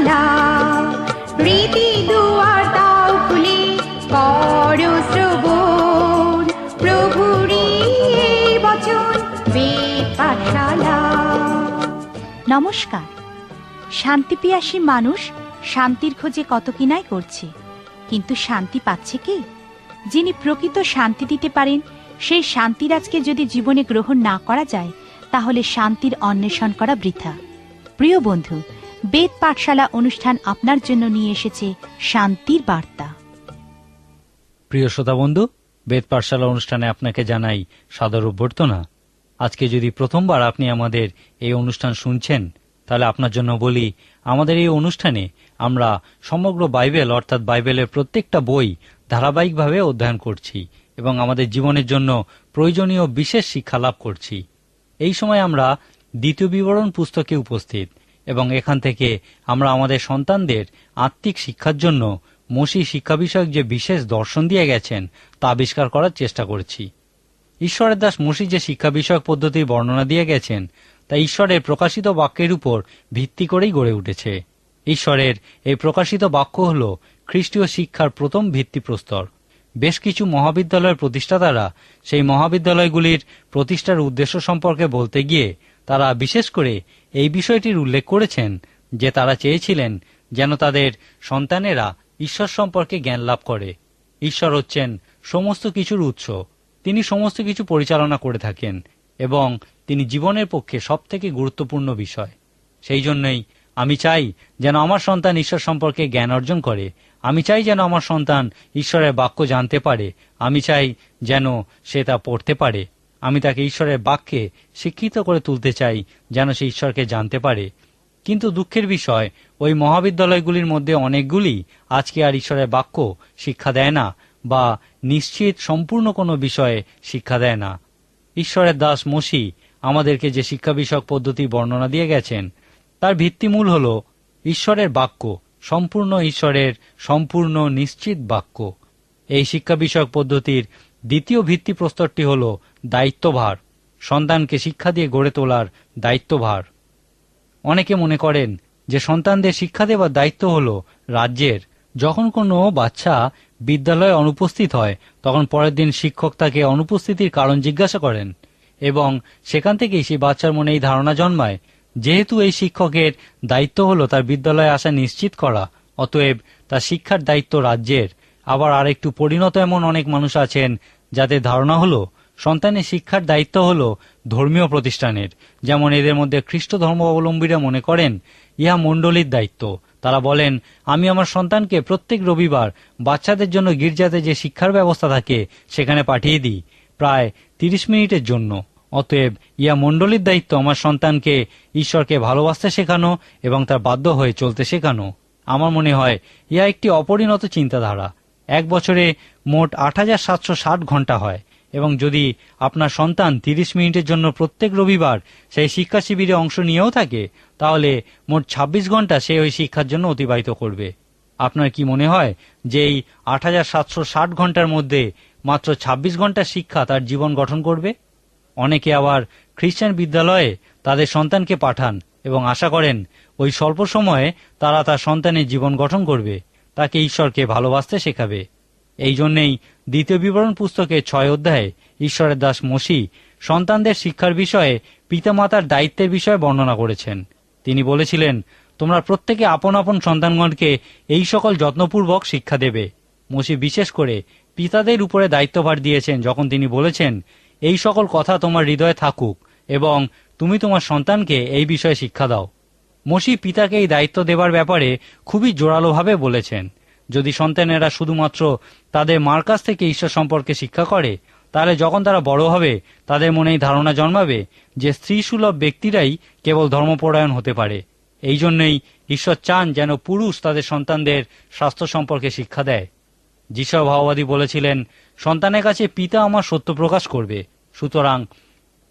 বেদ পাঠশালা রীতি দুয়ার করো শ্রবণ। প্রভুরই এই বচন নমস্কার। শান্তিপিয়াসী মানুষ শান্তির খোঁজে কত কিনাই করছে, কিন্তু শান্তি পাচ্ছে কি? যিনি প্রকৃত শান্তি দিতে পারেন, সেই শান্তিরাজকে যদি জীবনে গ্রহণ না করা যায়, তাহলে শান্তির অন্বেষণ করা বৃথা। প্রিয় বন্ধু বেদ পাঠশালা অনুষ্ঠান আপনার জন্য নিয়ে এসেছে শান্তির বার্তা। প্রিয় শ্রোতা বন্ধু, বেদ পাঠশালা অনুষ্ঠানে আপনাকে জানাই সাদর অভ্যর্থনা। আজকে যদি প্রথমবার আপনি আমাদের এই অনুষ্ঠান শুনছেন, তাহলে আপনার জন্য বলি, আমাদের এই অনুষ্ঠানে আমরা সমগ্র বাইবেল, অর্থাৎ বাইবেলের প্রত্যেকটা বই ধারাবাহিকভাবে অধ্যয়ন করছি এবং আমাদের জীবনের জন্য প্রয়োজনীয় বিশেষ শিক্ষা লাভ করছি। এই সময় আমরা দ্বিতীয় বিবরণ পুস্তকে উপস্থিত। এবং এখান থেকে আমরা আমাদের সন্তানদের আত্মিক শিক্ষার জন্য মসি শিক্ষা বিষয়ক যে বিশেষ দর্শন দিয়ে গেছেন, তা আবিষ্কার করার চেষ্টা করছি। ঈশ্বরের দাস মসি যে শিক্ষা বিষয়ক পদ্ধতির বর্ণনা দিয়ে গেছেন, তা ঈশ্বরের প্রকাশিত বাক্যের উপর ভিত্তি করেই গড়ে উঠেছে। ঈশ্বরের এই প্রকাশিত বাক্য হল খ্রিস্টীয় শিক্ষার প্রথম ভিত্তিপ্রস্তর। বেশ কিছু মহাবিদ্যালয়ের প্রতিষ্ঠাতারা সেই মহাবিদ্যালয়গুলির প্রতিষ্ঠার উদ্দেশ্য সম্পর্কে বলতে গিয়ে তারা বিশেষ করে এই বিষয়টির উল্লেখ করেছেন যে তারা চেয়েছিলেন যেন তাদের সন্তানেরা ঈশ্বর সম্পর্কে জ্ঞান লাভ করে। ঈশ্বর হচ্ছেন সমস্ত কিছুর উৎস। তিনি সমস্ত কিছু পরিচালনা করে থাকেন এবং তিনি জীবনের পক্ষে সবথেকে গুরুত্বপূর্ণ বিষয়। সেই জন্যই আমি চাই যেন আমার সন্তান ঈশ্বর সম্পর্কে জ্ঞান অর্জন করে। আমি চাই যেন আমার সন্তান ঈশ্বরের বাক্য জানতে পারে। আমি চাই যেন সে তা পড়তে পারে। আমি তাকে ঈশ্বরের বাক্যে শিক্ষিত করে তুলতে চাই, যেন সে ঈশ্বরকে জানতে পারে। কিন্তু দুঃখের বিষয়, ওই মহাবিদ্যালয়গুলির মধ্যে অনেকগুলি আজকে আর ঈশ্বরের বাক্য শিক্ষা দেয় না, বা নিশ্চিত সম্পূর্ণ কোনো বিষয়ে শিক্ষা দেয় না। ঈশ্বরের দাস মসি আমাদেরকে যে শিক্ষা বিষয়ক পদ্ধতি বর্ণনা দিয়ে গেছেন, তার ভিত্তিমূল হল ঈশ্বরের বাক্য, সম্পূর্ণ ঈশ্বরের সম্পূর্ণ নিশ্চিত বাক্য। এই শিক্ষা বিষয়ক পদ্ধতির দ্বিতীয় ভিত্তিপ্রস্তরটি হল দায়িত্বভার। সন্তানকে শিক্ষা দিয়ে গড়ে তোলার দায়িত্বভার। অনেকে মনে করেন যে সন্তানদের শিক্ষা দেওয়ার দায়িত্ব হল রাজ্যের। যখন কোনো বাচ্চা বিদ্যালয়ে অনুপস্থিত হয়, তখন পরের দিন শিক্ষক তাকে অনুপস্থিতির কারণ জিজ্ঞাসা করেন এবং সেখান থেকেই সেই বাচ্চার মনে এই ধারণা জন্মায়, যেহেতু এই শিক্ষকের দায়িত্ব হলো তার বিদ্যালয়ে আসা নিশ্চিত করা, অতএব তার শিক্ষার দায়িত্ব রাজ্যের। আবার আরেকটু পরিণত এমন অনেক মানুষ আছেন যাদের ধারণা হলো, সন্তানের শিক্ষার দায়িত্ব হলো ধর্মীয় প্রতিষ্ঠানের। যেমন এদের মধ্যে খ্রিস্ট ধর্মাবলম্বীরা মনে করেন, ইহা মণ্ডলীর দায়িত্ব। তারা বলেন, আমি আমার সন্তানকে প্রত্যেক রবিবার বাচ্চাদের জন্য গির্জাতে যে শিক্ষার ব্যবস্থা থাকে সেখানে পাঠিয়ে দিই, প্রায় তিরিশ মিনিটের জন্য। অতএব ইয়া মণ্ডলীর দায়িত্ব আমার সন্তানকে ঈশ্বরকে ভালোবাসতে শেখানো এবং তার বাধ্য হয়ে চলতে শেখানো। আমার মনে হয় ইয়া একটি অপরিণত চিন্তাধারা। এক বছরে মোট আট হাজার সাতশো ষাট ঘণ্টা হয় এবং যদি আপনার সন্তান তিরিশ মিনিটের জন্য প্রত্যেক রবিবার সেই শিক্ষা শিবিরে অংশ নিয়েও থাকে, তাহলে মোট ২৬ ঘণ্টা সে ওই শিক্ষার জন্য অতিবাহিত করবে। আপনার কি মনে হয় যে এই আট হাজার সাতশো ষাট ঘণ্টার মধ্যে মাত্র ২৬ ঘণ্টা শিক্ষা তার জীবন গঠন করবে? অনেকে আবার খ্রিস্টান বিদ্যালয়ে তাদের সন্তানকে পাঠান এবং আশা করেন ওই স্বল্প সময়ে তারা তার সন্তানের জীবন গঠন করবে। তাকে ঈশ্বরকে ভালোবাসতে শেখাবে। এই জন্যেই দ্বিতীয় বিবরণ পুস্তকে ছয় অধ্যায়ে ঈশ্বরের দাস মসি সন্তানদের শিক্ষার বিষয়ে পিতামাতার দায়িত্বের বিষয়ে বর্ণনা করেছেন। তিনি বলেছিলেন, তোমরা প্রত্যেকে আপন আপন সন্তানগণকে এই সকল যত্নপূর্বক শিক্ষা দেবে। মসি বিশেষ করে পিতাদের উপরে দায়িত্বভার দিয়েছেন যখন তিনি বলেছেন, এই সকল কথা তোমার হৃদয়ে থাকুক এবং তুমি তোমার সন্তানকে এই বিষয়ে শিক্ষা দাও। মসি পিতাকে এই দায়িত্ব দেবার ব্যাপারে খুবই জোরালোভাবে বলেছেন। যদি সন্তানেরা শুধুমাত্র তাদের মার কাছ থেকে ঈশ্বর সম্পর্কে শিক্ষা করে, তাহলে যখন তারা বড় হবে, তাদের মনে এই ধারণা জন্মাবে যে স্ত্রী সুলভ ব্যক্তিরাই কেবল ধর্মপরায়ণ হতে পারে। এই জন্যই ঈশ্বর চান যেন পুরুষ তাদের সন্তানদের স্বাস্থ্য সম্পর্কে শিক্ষা দেয়। যিশা ভাওবাদী বলেছিলেন, সন্তানের কাছে পিতা আমার সত্য প্রকাশ করবে। সুতরাং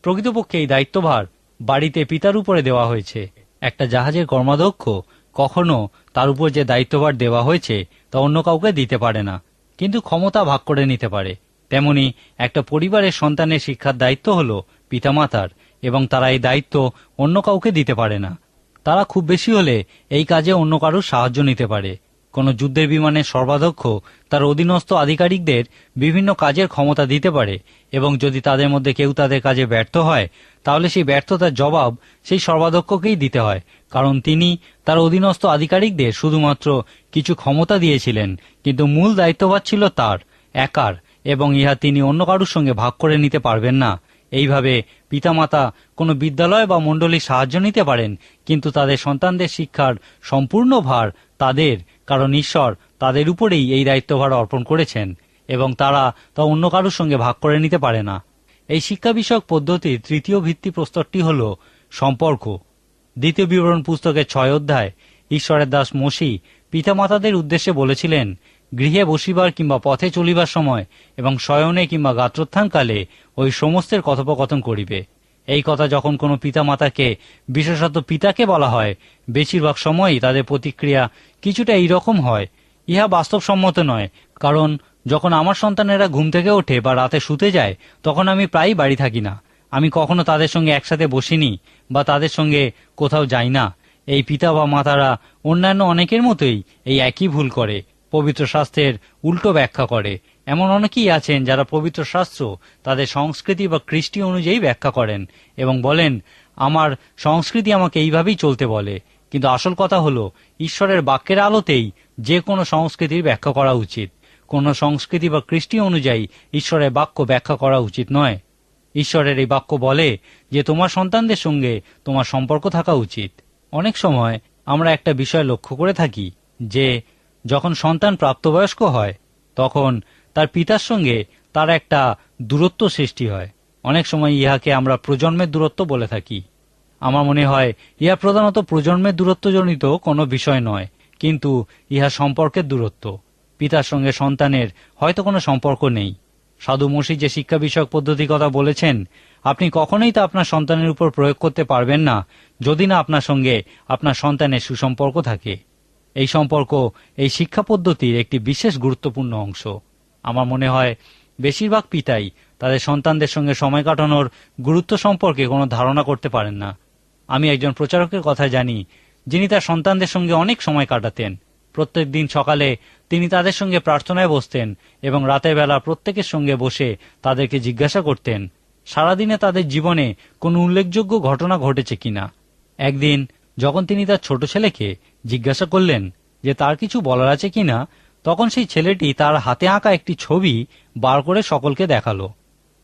প্রকৃতপক্ষে এই দায়িত্বভার বাড়িতে পিতার উপরে দেওয়া হয়েছে। একটা জাহাজের কর্মাধ্যক্ষ কখনো তার উপর যে দায়িত্বভার দেওয়া হয়েছে তা অন্য কাউকে দিতে পারে না, কিন্তু ক্ষমতা ভাগ করে নিতে পারে। তেমনি একটা পরিবারের সন্তানের শিক্ষার দায়িত্ব হলো পিতামাতার, এবং তারা এই দায়িত্ব অন্য কাউকে দিতে পারে না। তারা খুব বেশি হলে এই কাজে অন্য কারোর সাহায্য নিতে পারে। কোনো যুদ্ধের বিমানের সর্বাধ্যক্ষ তার অধীনস্থ আধিকারিকদের বিভিন্ন কাজের ক্ষমতা দিতে পারে, এবং যদি তাদের মধ্যে কেউ তাদের কাজে ব্যর্থ হয় তাহলে সেই ব্যর্থতার জবাব সেই সর্বাধ্যক্ষকেই দিতে হয়, কারণ তিনি তার অধীনস্থ আধিকারিকদের শুধুমাত্র কিছু ক্ষমতা দিয়েছিলেন, কিন্তু মূল দায়িত্বভার ছিল তার, একার, এবং ইহা তিনি অন্য কারুর সঙ্গে ভাগ করে নিতে পারবেন না। এইভাবে পিতামাতা কোনো বিদ্যালয় বা মণ্ডলীর সাহায্য নিতে পারেন, কিন্তু তাদের সন্তানদের শিক্ষার সম্পূর্ণ ভার তাদের, কারণ ঈশ্বর তাদের উপরেই এই দায়িত্বভার অর্পণ করেছেন, এবং তারা তা অন্য কারুর সঙ্গে ভাগ করে নিতে পারে না। এই শিক্ষা বিষয়ক পদ্ধতির তৃতীয় ভিত্তি প্রস্তরটি হল সম্পর্ক। দ্বিতীয় বিবরণ পুস্তকের ছয় অধ্যায়, ঈশ্বরের দাস মসি, পিতামাতাদের উদ্দেশ্যে বলেছিলেন, গৃহে বসিবার কিংবা পথে চলিবার সময় এবং শয়নে কিংবা গাত্রোত্থানকালে ওই সমস্তের কথোপকথন করিবে। এই কথা যখন কোনো পিতামাতাকে, বিশেষত পিতাকে বলা হয়, বেশিরভাগ সময়ই তাদের প্রতিক্রিয়া কিছুটা এইরকম হয়। ইহা বাস্তবসম্মত নয়, কারণ যখন আমার সন্তানেরা ঘুম থেকে ওঠে বা রাতে শুতে যায়, তখন আমি প্রায়ই বাড়ি থাকি না। আমি কখনো তাদের সঙ্গে একসাথে বসিনি বা তাদের সঙ্গে কোথাও যাই না। এই পিতা বা মাতারা অন্যান্য অনেকের মতোই এই একই ভুল করে, পবিত্র শাস্ত্রের উল্টো ব্যাখ্যা করে। এমন অনেকেই আছেন যারা পবিত্র শাস্ত্র তাদের সংস্কৃতি বা কৃষ্টি অনুযায়ী ব্যাখ্যা করেন এবং বলেন, আমার সংস্কৃতি আমাকে এইভাবেই চলতে বলে। কিন্তু আসল কথা হলো, ঈশ্বরের বাক্যের আলোতেই যে কোনো সংস্কৃতির ব্যাখ্যা করা উচিত। কোনো সংস্কৃতি বা কৃষ্টি অনুযায়ী ঈশ্বরের বাক্য ব্যাখ্যা করা উচিত নয়। ঈশ্বরের এই বাক্য বলে যে তোমার সন্তানদের সঙ্গে তোমার সম্পর্ক থাকা উচিত। অনেক সময় আমরা একটা বিষয় লক্ষ্য করে থাকি যে যখন সন্তান প্রাপ্তবয়স্ক হয়, তখন তার পিতার সঙ্গে তার একটা দূরত্ব সৃষ্টি হয়। অনেক সময় ইহাকে আমরা প্রজন্মের দূরত্ব বলে থাকি। আমার মনে হয় ইহা প্রধানত প্রজন্মের দূরত্বজনিত কোনো বিষয় নয়, কিন্তু ইহা সম্পর্কের দূরত্ব। পিতার সঙ্গে সন্তানের হয়তো কোনো সম্পর্ক নেই। সাধু মসি যে শিক্ষা বিষয়ক পদ্ধতির কথা বলেছেন, আপনি কখনোই তা আপনার সন্তানের উপর প্রয়োগ করতে পারবেন না, যদি না আপনার সঙ্গে আপনার সন্তানের সুসম্পর্ক থাকে। এই সম্পর্ক এই শিক্ষা পদ্ধতির একটি বিশেষ গুরুত্বপূর্ণ অংশ। আমার মনে হয়, বেশিরভাগ পিতাই তাদের সন্তানদের সঙ্গে সময় কাটানোর গুরুত্ব সম্পর্কে কোনো ধারণা করতে পারেন না। আমি একজন প্রচারকের কথা জানি, যিনি তার সন্তানদের সঙ্গে অনেক সময় কাটাতেন। প্রত্যেক দিন সকালে তিনি তাদের সঙ্গে প্রার্থনায় বসতেন এবং রাতের বেলা প্রত্যেকের সঙ্গে বসে তাদেরকে জিজ্ঞাসা করতেন, সারাদিনে তাদের জীবনে কোনো উল্লেখযোগ্য ঘটনা ঘটেছে কিনা? একদিন যখন তিনি তার ছোট ছেলেকে জিজ্ঞাসা করলেন যে তার কিছু বলার আছে কিনা, তখন সেই ছেলেটি তার হাতে আঁকা একটি ছবি বার করে সকলকে দেখাল।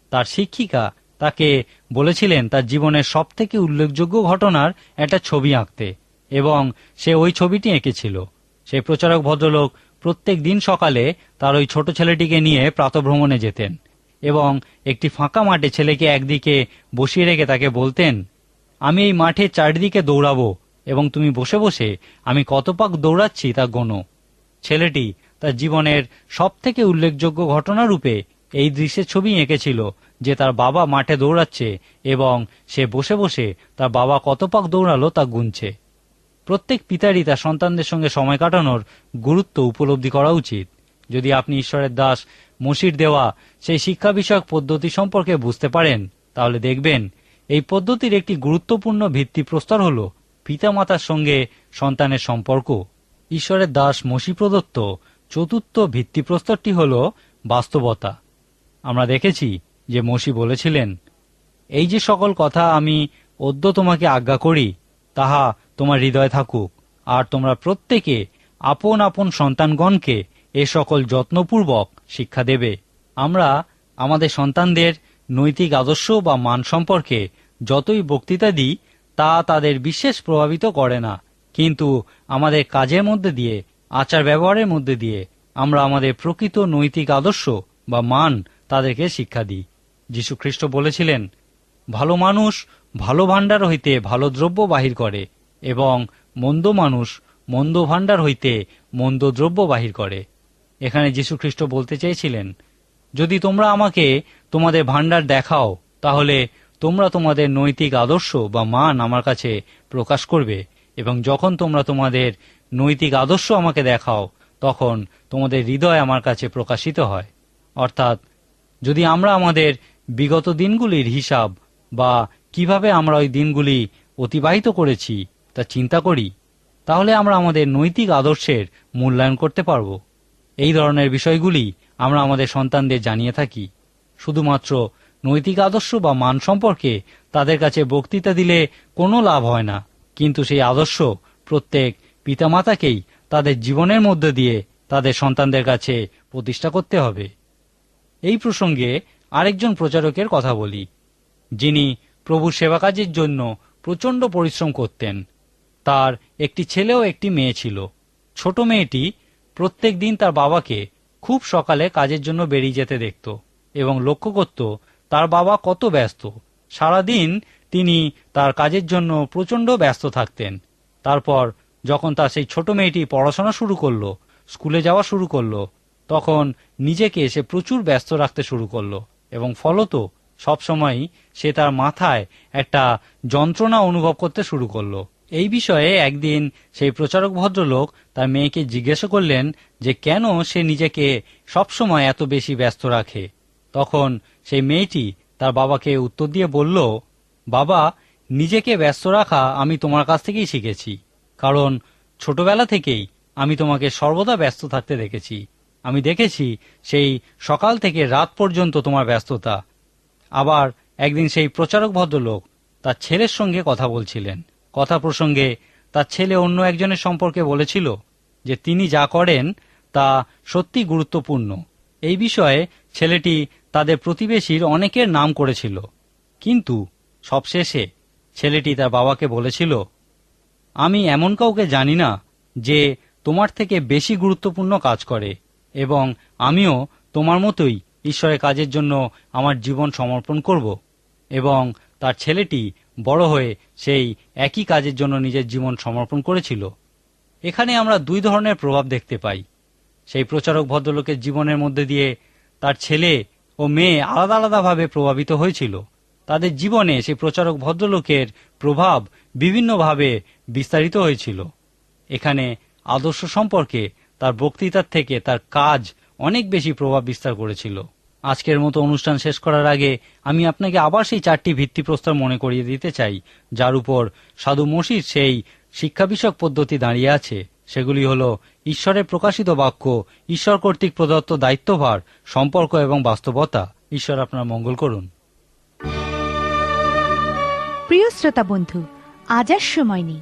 তার শিক্ষিকা তাকে বলেছিলেন, তার জীবনের সব থেকে উল্লেখযোগ্য ঘটনার একটা ছবি আঁকতে। এবং সে ওই ছবিটি এঁকেছিল। সেই প্রচারক ভদ্রলোক প্রত্যেক দিন সকালে তার ওই ছোট ছেলেটিকে নিয়ে প্রাতভ্রমণে যেতেন এবং একটি ফাঁকা মাঠে ছেলেকে একদিকে বসিয়ে রেখে তাকে বলতেন, আমি এই মাঠে চারদিকে দৌড়াবো এবং তুমি বসে বসে আমি কত পাক দৌড়াচ্ছি তা গোনো। ছেলেটি তার জীবনের সব থেকে উল্লেখযোগ্য ঘটনা রূপে এই দৃশ্যের ছবি এঁকেছিল যে তার বাবা মাঠে দৌড়াচ্ছে এবং সে বসে বসে তার বাবা কত পাক দৌড়ালো তা গুনছে। প্রত্যেক পিতারই তার সন্তানদের সঙ্গে সময় কাটানোর গুরুত্ব উপলব্ধি করা উচিত। যদি আপনি ঈশ্বরের দাস, মসির দেওয়া সেই শিক্ষা বিষয়ক পদ্ধতি সম্পর্কে বুঝতে পারেন, তাহলে দেখবেন এই পদ্ধতির একটি গুরুত্বপূর্ণ ভিত্তি প্রস্তর হল পিতামাতার সঙ্গে সন্তানের সম্পর্ক। ঈশ্বরের দাস, মসি প্রদত্ত চতুর্থ ভিত্তিপ্রস্তরটি হল বাস্তবতা। আমরা দেখেছি যে মসি বলেছিলেন, এই যে সকল কথা আমি অদ্য তোমাকে আজ্ঞা করি, তাহা তোমার হৃদয়ে থাকুক, আর তোমরা প্রত্যেকে আপন আপন সন্তানগণকে এ সকল যত্নপূর্বক শিক্ষা দেবে। আমরা আমাদের সন্তানদের নৈতিক আদর্শ বা মান সম্পর্কে যতই বক্তৃতা দিই, তা তাদের বিশেষ প্রভাবিত করে না। কিন্তু আমাদের কাজের মধ্যে দিয়ে, আচার ব্যবহারের মধ্যে দিয়ে, আমরা আমাদের প্রকৃত নৈতিক আদর্শ বা মান তাদেরকে শিক্ষা দিই। যীশু খ্রিস্ট বলেছিলেন, ভালো মানুষ ভালো ভাণ্ডার হইতে ভালো দ্রব্য বাহির করে এবং মন্দ মানুষ মন্দ ভাণ্ডার হইতে মন্দ দ্রব্য বাহির করে। এখানে যীশু খ্রিস্ট বলতে চেয়েছিলেন, যদি তোমরা আমাকে তোমাদের ভাণ্ডার দেখাও, তাহলে তোমরা তোমাদের নৈতিক আদর্শ বা মান আমার কাছে প্রকাশ করবে, এবং যখন তোমরা তোমাদের নৈতিক আদর্শ আমাকে দেখাও, তখন তোমাদের হৃদয় আমার কাছে প্রকাশিত হয়। অর্থাৎ, যদি আমরা আমাদের বিগত দিনগুলির হিসাব বা কীভাবে আমরা ওই দিনগুলি অতিবাহিত করেছি তা চিন্তা করি, তাহলে আমরা আমাদের নৈতিক আদর্শের মূল্যায়ন করতে পারব। এই ধরনের বিষয়গুলি আমরা আমাদের সন্তানদের জানিয়ে থাকি। শুধুমাত্র নৈতিক আদর্শ বা মান সম্পর্কে তাদের কাছে বক্তৃতা দিলে কোনো লাভ হয় না, কিন্তু সেই আদর্শ প্রত্যেক পিতামাতাকেই তাদের জীবনের মধ্যে দিয়ে তাদের সন্তানদের কাছে প্রতিষ্ঠা করতে হবে। এই প্রসঙ্গে আরেকজন প্রচারকের কথা বলি, যিনি প্রভু সেবা কাজের জন্য প্রচণ্ড পরিশ্রম করতেন। তার একটি ছেলে ও একটি মেয়ে ছিল। ছোট মেয়েটি প্রত্যেক দিন তার বাবাকে খুব সকালে কাজের জন্য বেরিয়ে যেতে দেখত এবং লক্ষ্য করত তার বাবা কত ব্যস্ত। সারাদিন তিনি তার কাজের জন্য প্রচণ্ড ব্যস্ত থাকতেন। তারপর যখন তার সেই ছোট মেয়েটি পড়াশোনা শুরু করল, স্কুলে যাওয়া শুরু করল, তখন নিজেকে সে প্রচুর ব্যস্ত রাখতে শুরু করল এবং ফলত সবসময়ই সে তার মাথায় একটা যন্ত্রণা অনুভব করতে শুরু করল। এই বিষয়ে একদিন সেই প্রচারক ভদ্রলোক তার মেয়েকে জিজ্ঞাসা করলেন যে কেন সে নিজেকে সবসময় এত বেশি ব্যস্ত রাখে। তখন সেই মেয়েটি তার বাবাকে উত্তর দিয়ে বলল, বাবা, নিজেকে ব্যস্ত রাখা আমি তোমার কাছ থেকেই শিখেছি। কারণ ছোটবেলা থেকেই আমি তোমাকে সর্বদা ব্যস্ত থাকতে দেখেছি। আমি দেখেছি সেই সকাল থেকে রাত পর্যন্ত তোমার ব্যস্ততা। আবার একদিন সেই প্রচারক ভদ্রলোক তার ছেলের সঙ্গে কথা বলছিলেন। কথা প্রসঙ্গে তার ছেলে অন্য একজনের সম্পর্কে বলেছিল যে তিনি যা করেন তা সত্যি গুরুত্বপূর্ণ। এই বিষয়ে ছেলেটি তাদের প্রতিবেশীর অনেকের নাম করেছিল। কিন্তু সবশেষে ছেলেটি তার বাবাকে বলেছিল, আমি এমন কাউকে জানি না যে তোমার থেকে বেশি গুরুত্বপূর্ণ কাজ করে এবং আমিও তোমার মতোই ঈশ্বরের কাজের জন্য আমার জীবন সমর্পণ করব এবং তার ছেলেটি বড় হয়ে সেই একই কাজের জন্য নিজের জীবন সমর্পণ করেছিল। এখানে আমরা দুই ধরনের প্রভাব দেখতে পাই। সেই প্রচারক ভদ্রলোকের জীবনের মধ্যে দিয়ে তার ছেলে ও মেয়ে আলাদা আলাদাভাবে প্রভাবিত হয়েছিল। তাদের জীবনে সেই প্রচারক ভদ্রলোকের প্রভাব বিভিন্নভাবে বিস্তারিত হয়েছিল। এখানে আদর্শ সম্পর্কে তার বক্তৃতার থেকে তার কাজ অনেক বেশি প্রভাব বিস্তার করেছিল। আজকের মতো অনুষ্ঠান শেষ করার আগে আমি আপনাকে আবার সেই চারটি ভিত্তি ভিত্তিপ্রস্তর মনে করিয়ে দিতে চাই, যার উপর সাধু মসির সেই শিক্ষা বিষয়ক পদ্ধতি দাঁড়িয়ে আছে। সেগুলি হল ঈশ্বরের প্রকাশিত বাক্য, ঈশ্বর কর্তৃক প্রদত্ত দায়িত্বভার, সম্পর্ক এবং বাস্তবতা। ঈশ্বর আপনার মঙ্গল করুন। প্রিয় শ্রোতা বন্ধু, আজ আর সময় নেই।